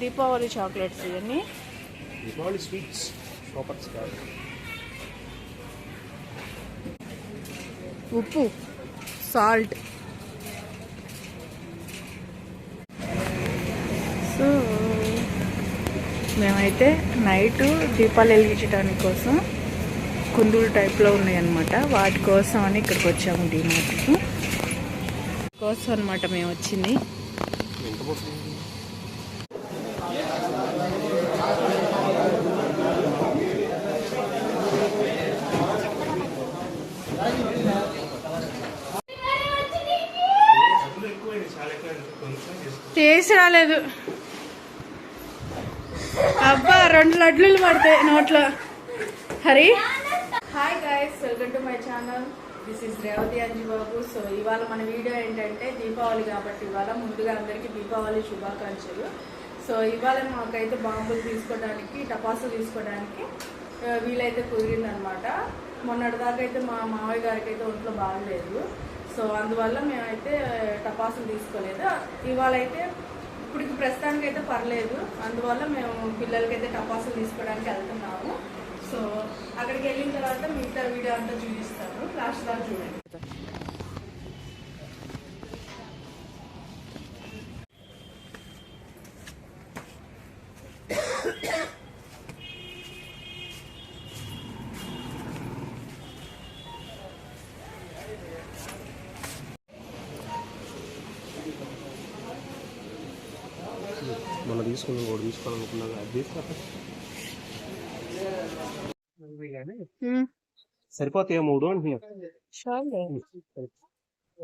Deepavali chocolates ఇవన్నీ. Deepavali sweets shoppers కాదు ఉప్పు సాల్ట్. సో మేమైతే నైట్ దీపాలు వెలిగించడానికి కోసం కుందులు టైప్లో ఉన్నాయన్నమాట. వాటి కోసం అని ఇక్కడికి వచ్చాము డీమార్ట్కి. కోసం అనమాట మేము వచ్చింది లేదు. అబ్బా రెండు లడ్లు పడతాయి నోట్లో. Hari? Hi guys welcome to my channel this is Revathi Anjubabu so ఇవాళ మన వీడియో ఏంటంటే దీపావళి కాబట్టి ఇవాళ ముందుగా అందరికీ దీపావళి శుభాకాంక్షలు. సో ఇవాళ మాకైతే బాంబులు తీసుకోవడానికి టపాసులు తీసుకోవడానికి వీలైతే కుదిరిందనమాట. మొన్నటిదాకా అయితే మా మామయ్య గారికి అయితే ఒంట్లో బాగలేదు. సో అందువల్ల మేమైతే టపాసులు తీసుకోలేదు. ఇవాళ అయితే ఇప్పటికి ప్రస్తుతానికి అయితే పర్లేదు. అందువల్ల మేము పిల్లలకైతే టపాసులు తీసుకోవడానికి వెళ్తున్నాము. సో అక్కడికి వెళ్ళిన తర్వాత మిగతా వీడియో అంతా చూపిస్తాను. లాస్ట్ దాకా చూడండి. మొన్న తీసుకున్నాం కూడా తీసుకోవాలనుకున్నాను అది సరిపోతాయి మూడు అంటున్నా చాలే.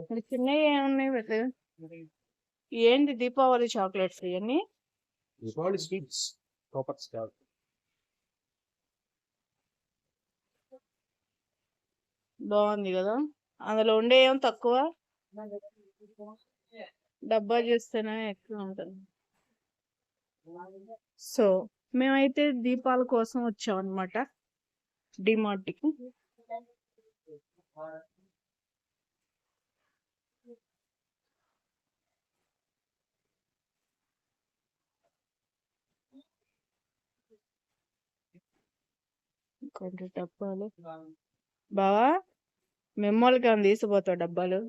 మరి చిన్నవి ఏమున్నాయి పెద్ద ఏంటి దీపావళి చాక్లెట్స్ ఇవన్నీ? దీపావళి స్వీట్స్ షాపర్స్ కాదు బాగుంది కదా? అందులో ఉండే ఏం తక్కువ? డబ్బా చూస్తేనే ఎక్కువ ఉంటుంది. సో మేమైతే దీపాల కోసం వచ్చాం అనమాట డిమార్ట్కి కొన్ని డబ్బాలు. బావా మెమ్మోలకి ఏమైనా తీసిపోతావు డబ్బాలు.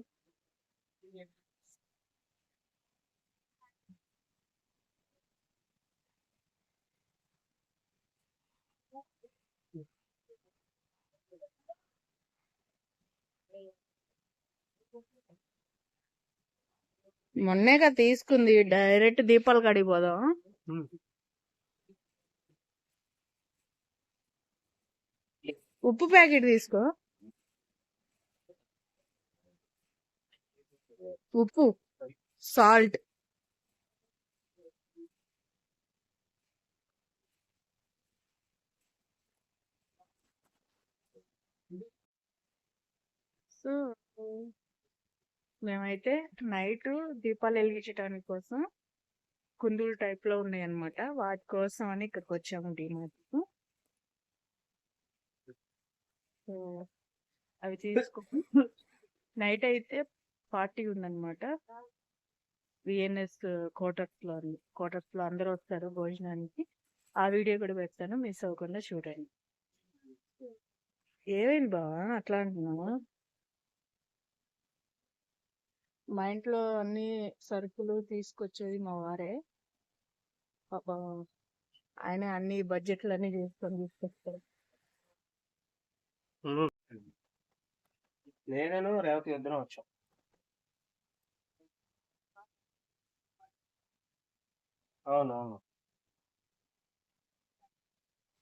మొన్నేగా తీసుకుంది డైరెక్ట్ దీపాలు కాడికి పోదాం ఉప్పు ప్యాకెట్ తీసుకో. ఉప్పు సాల్ట్. సో మేమైతే నైట్ దీపాలు వెలిగించడానికి కోసం కుందులు టైప్లో ఉన్నాయి అన్నమాట వాటి కోసం అని ఇక్కడికి వచ్చాము డిమార్ట్కు అవి తీసుకో నైట్ అయితే పార్టీ ఉందన్నమాట. విఎన్ఎస్ క్వార్టర్స్లో క్వార్టర్స్లో అందరూ వస్తారు భోజనానికి. ఆ వీడియో కూడా పెడతాను మిస్ అవ్వకుండా చూడండి. ఏమైంది బావా? అట్లా అంటున్నావు? మా ఇంట్లో అన్ని సరుకులు తీసుకొచ్చేది మా వారే. ఆయన అన్ని బడ్జెట్లు అన్ని చేసుకొని తీసుకొస్తారు. నేనేను రేవతి ఇద్దరం వచ్చాం. అవునవును.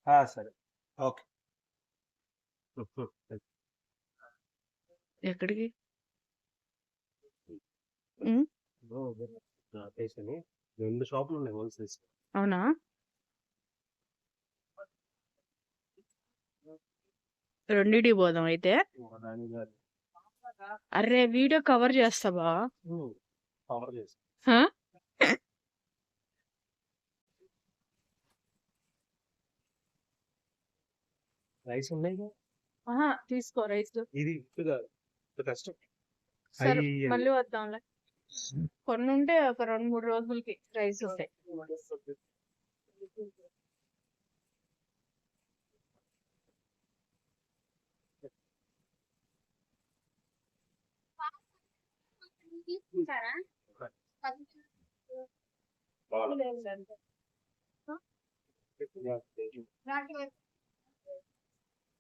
ఆ, సరే. ఓకే. ఎక్కడికి? రెండు షాపులు ఉన్నాయి హోల్సేల్స్ అవునా? రెండిటికి పోదాం అయితే. అరే వీడియో కవర్ చేస్తావా కవర్ చేసి హా? రైస్ ఉన్నాయి తీసుకో రైస్ ఇది కష్టం. మళ్ళీ వద్దాంలే. కొన్ని ఉంటే ఒక రెండు మూడు రోజులకి రైస్ ఉంటాయి.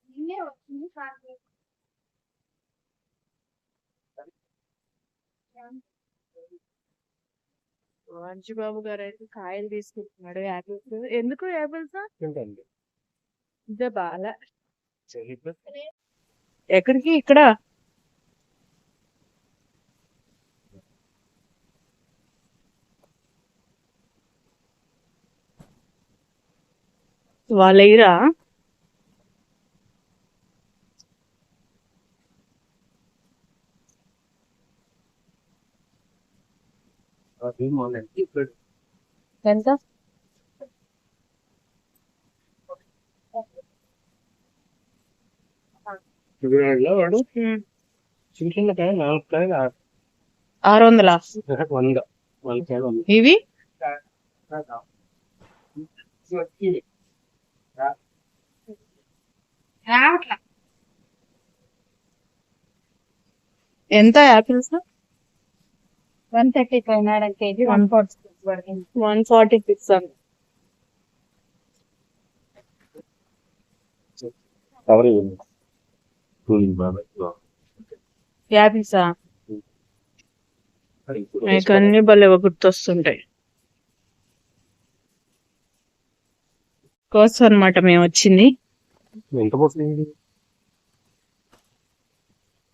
నిన్నే వచ్చింది బాబు గారు అయితే కాయలు తీసుకుంటున్నాడు యాపిల్స్. ఎందుకు యాపిల్స్? ఇదే చెల్లి ఎక్కడికి? ఇక్కడ. వాళ్ళయ్యరా ఎంత? ఫిబ్రవరిలో వాడు? చిన్న చిన్న కాయ నాలుగు కాయలు ఆరు వందల వంద. ఇవి? ఎంత apples? One thirty five madam KG one forty six పడుతుంది వన్ ఫార్టీ సిక్స్ కవర్ యాపిల్సా? మీకు అన్ని భలే గుర్తొస్తుంటాయి. కోసం అనమాట మేము వచ్చింది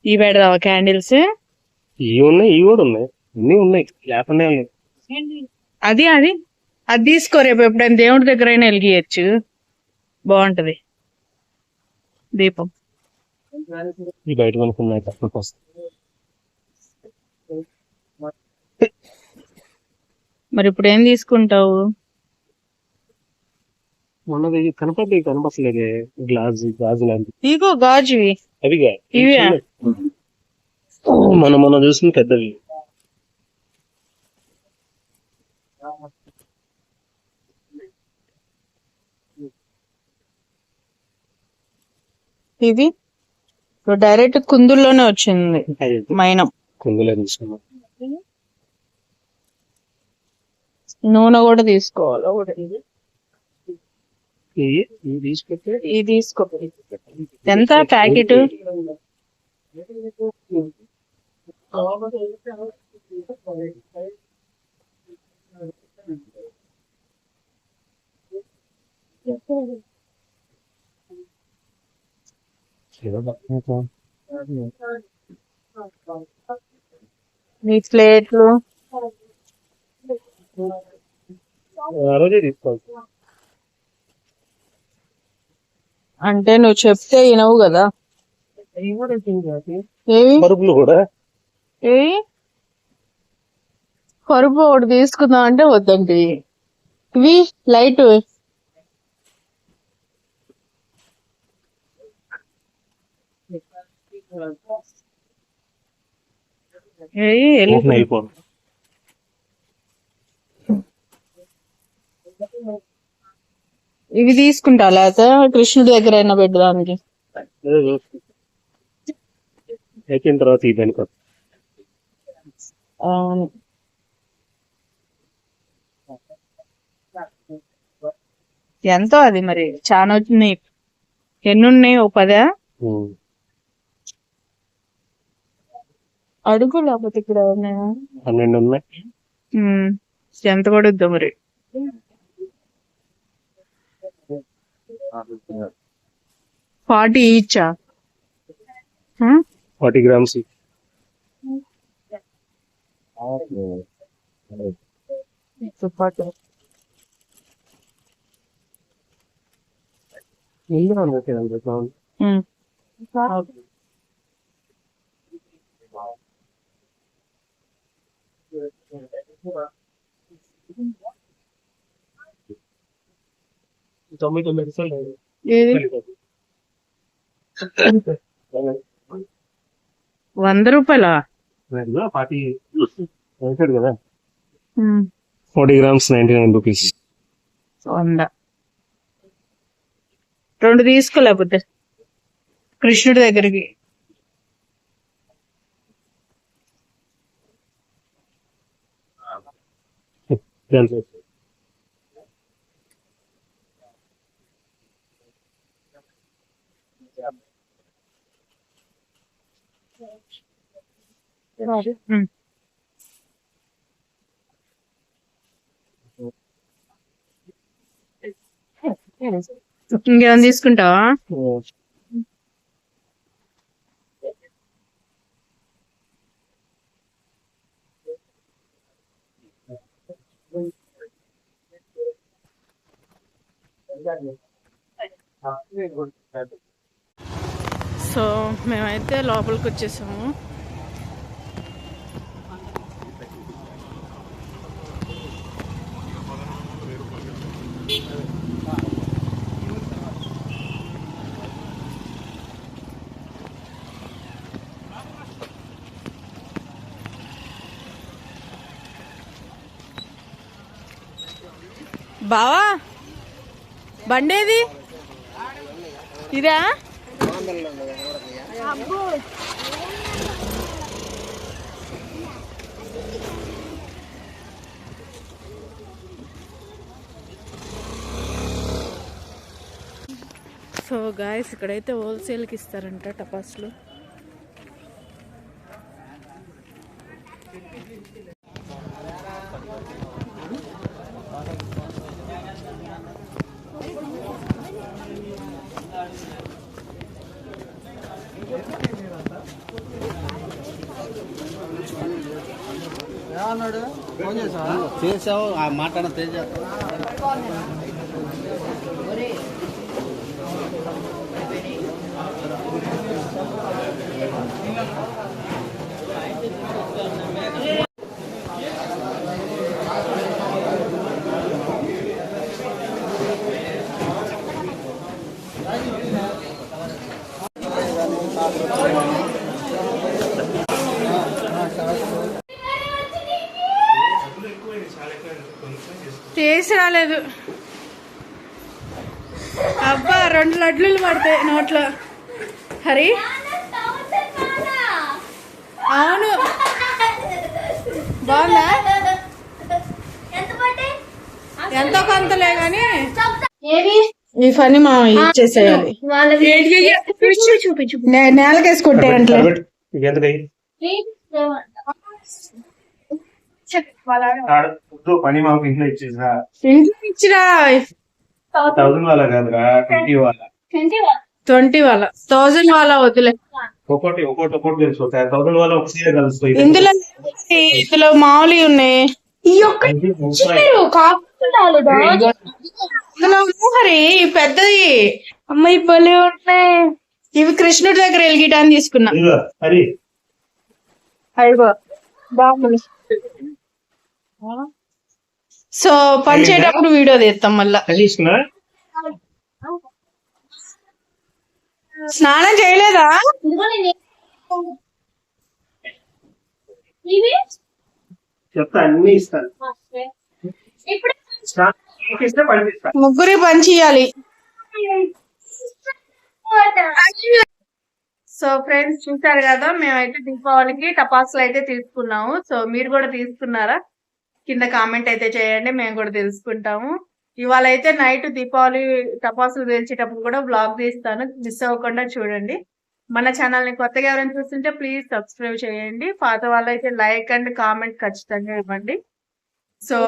ఈ పెడదావా క్యాండిల్స్? ఇవి ఉన్నాయి ఇవి కూడా ఉన్నాయి. అన్ని ఉన్నాయి లేకుండా అది అది. అది తీసుకో రేపు ఎప్పుడైనా దేవుడి దగ్గర అయినా వెలిగియచ్చు బాగుంటది. దీపం. ఈ బయట కొనుక్కున్నాయి తక్కువ మరి ఇప్పుడు ఏం తీసుకుంటావు? మొన్నది కనపడి కనపడలేదే గ్లాస్ గాజు లాంటి ఇగో గాజువి. అవి కాదు. ఇవే? మన మన చూసిన పెద్దవి. ఇది డైరెక్ట్ కుందుల్లోనే వచ్చింది మైనం. కుందులో తీసుకున్నాం నూనె కూడా తీసుకోవాలి ఒకటి. ఇది తీసుకో. ఎంత ప్యాకెట్? ఏదో నీ ప్లేట్లు అంటే నువ్వు చెప్తే వినవు కదా. పరుపులు కూడా. పరుపు ఒకటి తీసుకుందాం అంటే వద్దండి. ఇవి లైట్. ఇవి తీసుకుంటా లేకపోతే కృష్ణుడి దగ్గర అయినా పెట్టడానికి. తర్వాత. అవును. ఎంతో అది మరి. చాలా వచ్చినాయి ఎన్ని ఉన్నాయి ఓ పదా ఉమ్. అడుగు లేకపోతే ఇక్కడ ఉన్నాయా పన్నెండు ఉన్నాయి. ఉమ్, ఎంత పడుద్దో మరి? ఫార్టీ ఈచా ఫార్టీ గ్రామ్స్ ఇందులో ఉంది అందులో. తొమ్మిది తొమ్మిది లేదు. వంద రూపాయలా వేసాడు కదా. Forty grams ninety nine rupees. వంద. రెండు తీసుకోలేకపోతే కృష్ణుడి దగ్గరికి. దాంట్లో. ఇంకేమైనా తీసుకుంటావా సో మేమైతే లోపలికి వచ్చేసాము బావా? బండేది? ఇదా? సో గాయస్ ఇక్కడైతే హోల్సేల్కి ఇస్తారంట టపాస్లు. చేసావు ఆ మాట తేజ చేసి రాలేదు అబ్బా రెండు లడ్లు పడతాయి నోట్లో. హరి? అవును. బాగుందా? ఎంతో కొంతలే గాని? ఈ పని మా ఇచ్చేసేయాలి నే- నేలకేసి పని మాకు ఇంట్లో ఇచ్చేసా ఇంటికి ఇచ్చిరా థౌసండ్ వాళ్ళ కాదురా ట్వంటీ వాళ్ళ. ట్వంటీ వాళ్ళ? థౌజండ్ వాళ్ళ వద్దులే. ఒక్కొక్కటి ఒక్కొక్కటి ఒక్కొక్కటి తెలుసు. థౌసండ్ వాళ్ళ ఒకసారి కలుస్తాయి. ఇందులో ఇందులో మామూలు ఉన్నాయి. ఇందులో హరి పెద్దది. అమ్మాయి భలే ఉన్నాయి. ఇవి కృష్ణుడి దగ్గర వెలిగిటాన్ని తీసుకున్నా. అయ్యో బాగుంది. సో పంచేటప్పుడు వీడియో తీస్తాం మళ్ళా. స్నానం చేయలేదా? ముగ్గురి పంచియాలి సో ఫ్రెండ్స్ చూసారు కదా మేమైతే దీపావళికి టపాసులు అయితే తీసుకున్నాము. సో మీరు కూడా తీసుకున్నారా? కింద కామెంట్ అయితే చేయండి మేము కూడా తెలుసుకుంటాము. ఇవాళ అయితే నైట్ దీపావళి టపాసులు పేల్చేటప్పుడు కూడా బ్లాగ్ తీస్తాను మిస్ అవ్వకుండా చూడండి. మన ఛానల్ని కొత్తగా ఎవరైనా చూస్తుంటే ప్లీజ్ సబ్స్క్రైబ్ చేయండి. పాత వాళ్ళైతే లైక్ అండ్ కామెంట్ ఖచ్చితంగా ఇవ్వండి.